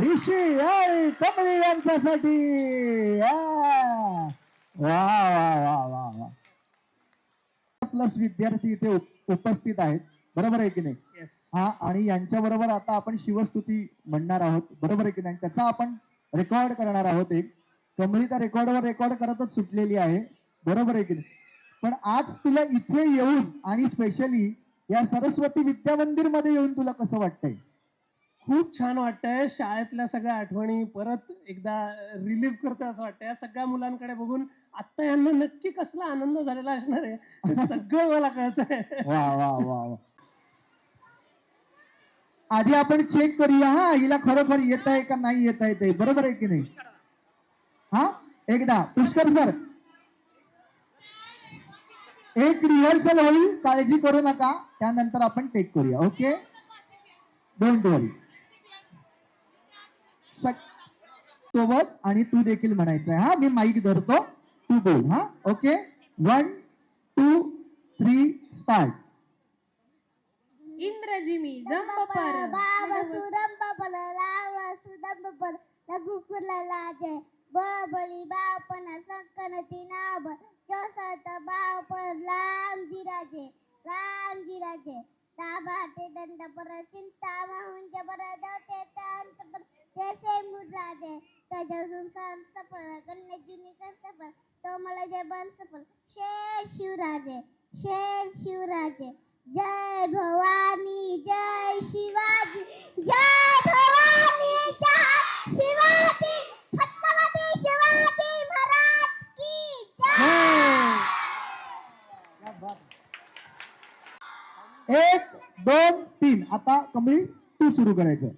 ऋषी आणि कमळी यांच्यासाठी. वा वा वा वा प्लस विद्यार्थी इथे उप- उपस्थित आहेत. बरोबर आहे की नाही? हा आणि यांच्या बरोबर आता आपण शिवस्तुती म्हणणार आहोत. बरोबर आहे की नाही? त्याचा आपण रेकॉर्ड करणार आहोत एक. कमळी त्या रेकॉर्डवर रेकॉर्ड करतच सुटलेली आहे. बरोबर आहे की नाही? पण आज तुला इथे येऊन आणि स्पेशली या सरस्वती विद्या मंदिरमध्ये येऊन तुला कसं वाटतंय? खूप छान वाटतंय. शाळेतल्या सगळ्या आठवणी परत एकदा रिलीव्ह करतोय असं वाटतंय. या सगळ्या मुलांकडे बघून आता यांना नक्की कसला आनंद झालेला असणार आहे हे सगळं मला कळतंय. वा वा वा वा. आधी आपण चेक करूया हा हिला खरोखर येत आहे का नाही येत आहे ते. बरोबर आहे की नाही? हा? एकदा. पुष्कर सर एक रिहर्सल होईल. काळजी करू नका. त्यानंतर आपण टेक करूया. ओके डोंट वरी सोबत आणि तू देखील म्हणायचं आहे हा मी माईक धरतो. तू बोल हा. Okay one two three start इंद्रजिमी जंपपर बळबळी संकनती नाभ जोसत रामजी राजे रामजी राजे दाबाटे दंड पर चिंता माहुंज पर दते तांत पर. जसे मुद्राचे तजून संत सफल कन्या जुनी सफल तो मला जे बंस पर शेर शिवराजे शेर शिवराजे जय भवानी जय शिवाजी जय भवानी जय शिवाजी। छत्रपती शिवाजी महाराज की जय। एक दोन तीन. आता कमी तू सुरू करायचं.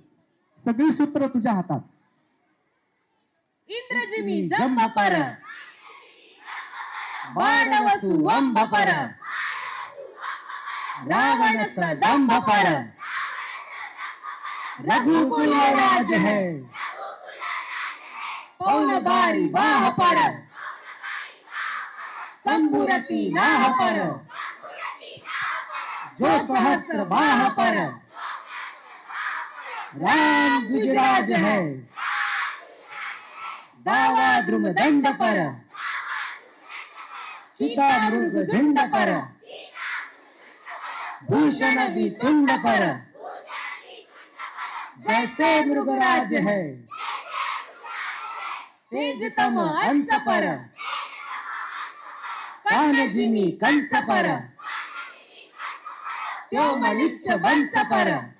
सगळी सूत्र तुझ्या हातात. इंद्रजिमी बाणवसु रघुकुल राज है. पौन बारी बाहपर संभुरती नाहपर जो सहस्त्र बाह पर राम गुजराज है। दावा द्रुम दंड पर। चिता मृग झुंड पर। भूषण वितुंड पर। जैसे मृगराज है। तेज तम अंस पर। कान जिमी कंस पर। त्यो मलिच्छ वंश पर।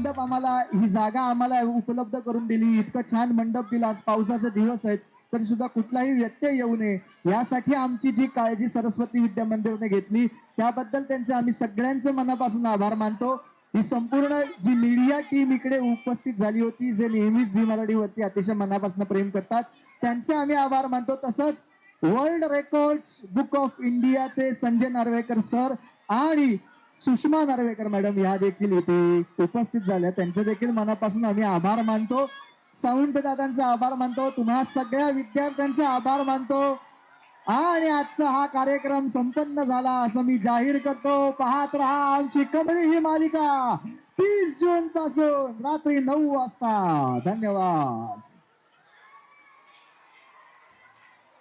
मंडप आम्हाला ही जागा आम्हाला उपलब्ध करून दिली. इतकं छान मंडप दिला. पावसाचे दिवस आहेत तरी सुद्धा कुठलाही व्यत्यय येऊ नये. यासाठी आमची जी काळजी सरस्वती विद्या मंदिरने घेतली त्याबद्दल त्यांचे आम्ही सगळ्यांचे मनापासून आभार मानतो. ही संपूर्ण जी मीडिया टीम इकडे उपस्थित झाली होती जे नेहमीच झी मराठीवरती अतिशय मनापासून प्रेम करतात त्यांचे आम्ही आभार मानतो. तसंच वर्ल्ड रेकॉर्ड बुक ऑफ इंडियाचे संजय नार्वेकर सर आणि सुषमा नार्वेकर मॅडम या देखील इथे उपस्थित झाल्या. त्यांचे देखील मनापासून आम्ही आभार मानतो. सावंत दादांचा आभार मानतो. तुम्हा सगळ्या विद्यार्थ्यांचा आभार मानतो. आणि आजचा हा कार्यक्रम संपन्न झाला असं मी जाहीर करतो. पाहत राहा आमची कमळी ही मालिका. तीस जून पासून रात्री नऊ वाजता. धन्यवाद.